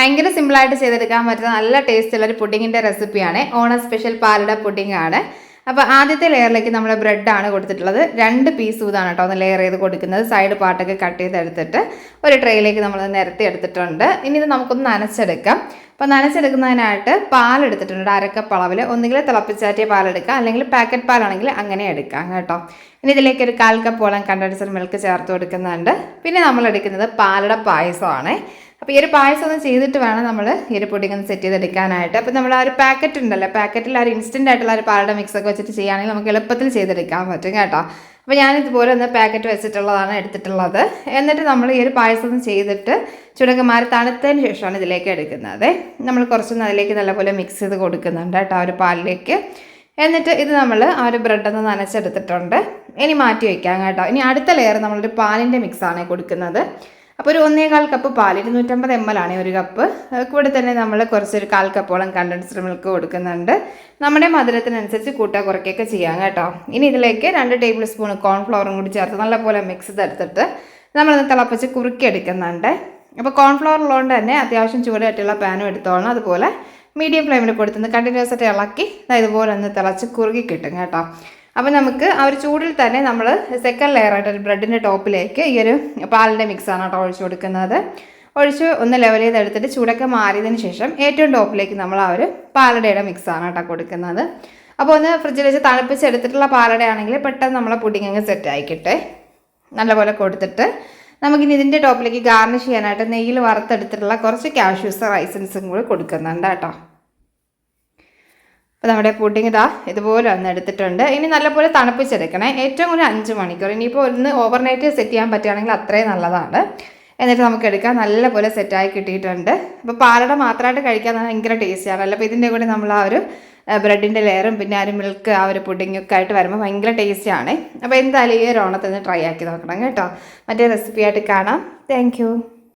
ഭയങ്കര സിമ്പിളായിട്ട് ചെയ്തെടുക്കാൻ പറ്റുന്ന നല്ല ടേസ്റ്റുള്ള ഒരു പുഡിങ്ങിന്റെ റെസിപ്പിയാണ് ഓണർ സ്പെഷ്യൽ പാലട പുഡിംഗ് ആണ്. അപ്പോൾ ആദ്യത്തെ ലെയറിലേക്ക് നമ്മൾ ബ്രെഡാണ് കൊടുത്തിട്ടുള്ളത്. രണ്ട് പീസ് ഇതാണ് കേട്ടോ ഒന്ന് ലെയർ ചെയ്ത് കൊടുക്കുന്നത്. സൈഡ് പാർട്ടൊക്കെ കട്ട് ചെയ്തെടുത്തിട്ട് ഒരു ട്രേയിലേക്ക് നമ്മൾ നിരത്തി എടുത്തിട്ടുണ്ട്. ഇനി ഇത് നമുക്കൊന്ന് നനച്ചെടുക്കാം. അപ്പോൾ നനച്ചെടുക്കുന്നതിനായിട്ട് പാലെടുത്തിട്ടുണ്ട് അരക്കപ്പ് അളവിൽ ഒന്നുകിൽ തിളപ്പിച്ചാറ്റിയ പാലെടുക്കാം അല്ലെങ്കിൽ പാക്കറ്റ് പാലാണെങ്കിൽ അങ്ങനെ എടുക്കാം കേട്ടോ. ഇനി ഇതിലേക്ക് ഒരു കാൽ കപ്പോളം കണ്ടൻസർ മിൽക്ക് ചേർത്ത് കൊടുക്കുന്നുണ്ട്. പിന്നെ നമ്മൾ എടുക്കുന്നത് പാലട പായസമാണ്. അപ്പോൾ ഈ ഒരു പായസം ഒന്ന് ചെയ്തിട്ട് വേണം നമ്മൾ ഈ ഒരു പുഡിംഗ് ഒന്ന് സെറ്റ് ചെയ്തെടുക്കാനായിട്ട്. അപ്പോൾ നമ്മൾ ആ ഒരു പാക്കറ്റ് ഉണ്ടല്ലോ പാക്കറ്റിൽ ആ ഒരു ഇൻസ്റ്റന്റ് ആയിട്ടുള്ള ഒരു പാലട മിക്സ് ഒക്കെ വെച്ചിട്ട് ചെയ്യുകയാണെങ്കിൽ നമുക്ക് എളുപ്പത്തിൽ ചെയ്തെടുക്കാൻ പറ്റും കേട്ടോ. അപ്പോൾ ഞാൻ ഇതുപോലെ ഒന്ന് പാക്കറ്റ് വെച്ചിട്ടുള്ളതാണ് എടുത്തിട്ടുള്ളത്. എന്നിട്ട് നമ്മൾ ഈ ഒരു പായസം ചെയ്തിട്ട് മാറി തണുത്തതിന് ശേഷമാണ് ഇതിലേക്ക് എടുക്കുന്നത്. നമ്മൾ കുറച്ചൊന്ന് അതിലേക്ക് നല്ലപോലെ മിക്സ് ചെയ്ത് കൊടുക്കുന്നുണ്ട് കേട്ടോ ആ ഒരു പാലിലേക്ക്. എന്നിട്ട് ഇത് നമ്മൾ ആ ഒരു ബ്രെഡൊന്ന് നനച്ചെടുത്തിട്ടുണ്ട്. ഇനി മാറ്റി വയ്ക്കാം കേട്ടോ. ഇനി അടുത്ത ലെയർ നമ്മളൊരു പാലിന്റെ മിക്സാണ് കൊടുക്കുന്നത്. അപ്പോൾ ഒരു ഒന്നേകാൽ കപ്പ് പാൽ ഇരുന്നൂറ്റമ്പത് എം എൽ ആണ് ഒരു കപ്പ് കൂടെ തന്നെ നമ്മൾ കുറച്ചൊരു കാൽ കപ്പോളം കണ്ടൻസ്ഡ് മിൽക്ക് കൊടുക്കുന്നുണ്ട്. നമ്മുടെ മധുരത്തിനനുസരിച്ച് കൂട്ടാ കുറയ്ക്കൊക്കെ ചെയ്യാം കേട്ടോ. ഇനി ഇതിലേക്ക് രണ്ട് ടേബിൾ സ്പൂൺ കോൺഫ്ലവറും കൂടി ചേർത്ത് നല്ലപോലെ മിക്സ് ചെയ്തെടുത്തിട്ട് നമ്മളൊന്ന് തിളപ്പിച്ച് കുറുക്കിയെടുക്കുന്നുണ്ട്. അപ്പോൾ കോൺഫ്ലവർ ഉള്ളതുകൊണ്ട് തന്നെ അത്യാവശ്യം ചൂടായിട്ടുള്ള പാനും എടുത്തോളണം. അതുപോലെ മീഡിയം ഫ്ലെയിമിൽ കൊടുത്തുനിന്ന് കണ്ടിന്യൂസ് ആയിട്ട് ഇളക്കി ഇതുപോലെ ഒന്ന് തിളച്ച് കുറുകി കിട്ടും കേട്ടോ. അപ്പോൾ നമുക്ക് ആ ഒരു ചൂടിൽ തന്നെ നമ്മൾ സെക്കൻഡ് ലെയറായിട്ട് ഒരു ബ്രെഡിന്റെ ടോപ്പിലേക്ക് ഈ ഒരു പാലിന്റെ മിക്സാണ് കേട്ടോ ഒഴിച്ചു കൊടുക്കുന്നത്. ഒഴിച്ച് ഒന്ന് ലെവൽ ചെയ്ത് എടുത്തിട്ട് ചൂടൊക്കെ മാറിയതിന് ശേഷം ഏറ്റവും ടോപ്പിലേക്ക് നമ്മൾ ആ ഒരു പാലടയുടെ മിക്സാണ് കേട്ടോ കൊടുക്കുന്നത്. അപ്പോൾ ഒന്ന് ഫ്രിഡ്ജിൽ വെച്ച് തണുപ്പിച്ചെടുത്തിട്ടുള്ള പാലടയാണെങ്കിൽ പെട്ടെന്ന് നമ്മളെ പുഡിംഗ് അങ്ങ് സെറ്റ് ആയിക്കിട്ടെ. നല്ലപോലെ കൊടുത്തിട്ട് നമുക്കിനി ഇതിന്റെ ടോപ്പിലേക്ക് ഗാർണിഷ് ചെയ്യാനായിട്ട് നെയ്യിൽ വറുത്തെടുത്തിട്ടുള്ള കുറച്ച് കാഷ്യൂസ് റൈസൻസും കൂടി കൊടുക്കുന്നുണ്ട് കേട്ടോ. അപ്പോൾ നമ്മുടെ പുഡിംഗ് ഇതാ ഇതുപോലെ ഒന്ന് എടുത്തിട്ടുണ്ട്. ഇനി നല്ലപോലെ തണുപ്പിച്ചെടുക്കണേ. ഏറ്റവും കൂടുതൽ അഞ്ച് മണിക്കൂർ. ഇനിയിപ്പോൾ ഒന്ന് ഓവർനൈറ്റ് സെറ്റ് ചെയ്യാൻ പറ്റുകയാണെങ്കിൽ അത്രയും നല്ലതാണ്. എന്നിട്ട് നമുക്ക് എടുക്കാം. നല്ലപോലെ സെറ്റായി കിട്ടിയിട്ടുണ്ട്. അപ്പോൾ പാലട മാത്രമായിട്ട് കഴിക്കാൻ ഭയങ്കര ടേസ്റ്റിയാണ് അല്ല അപ്പോൾ ഇതിന്റെ കൂടെ നമ്മൾ ആ ഒരു ബ്രെഡിന്റെ ലെയറും പിന്നെ ആ ഒരു മിൽക്ക് ആ ഒരു പുഡിങ്ങൊക്കെ ആയിട്ട് വരുമ്പോൾ ഭയങ്കര ടേസ്റ്റിയാണ് അപ്പോൾ എന്തായാലും ഈ ഒരു ഓണത്തിന് ട്രൈ ആക്കി നോക്കണം കേട്ടോ. മറ്റേ റെസിപ്പിയായിട്ട് കാണാം. താങ്ക്